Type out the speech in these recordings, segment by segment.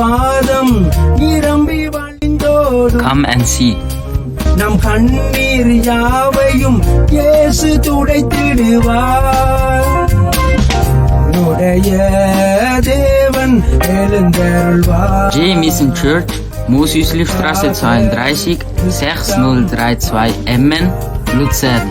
வாதம் நிரம்பி வழிந்தோடும் Come and see. நம் கண்ணீர் யாவையும் இயேசு துடைத்திடுவார் உடைய தேவன் எழுந்தருள்வார் Jameson Church, Moses-Liftstraße 32, 6032 Emmen, Luzern.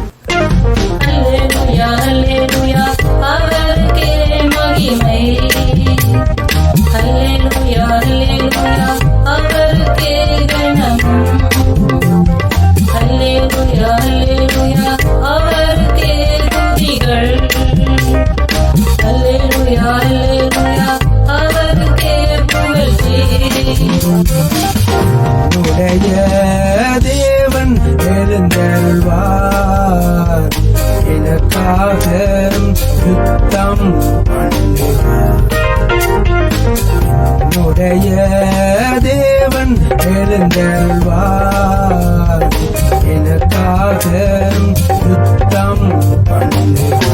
உடைய தேவன் எழுந்தருள்வார். எனக்காக யுத்தம் உடைய தேவன் எழுந்தருள்வார். எனக்காக யுத்தம் பண்ணுவார்.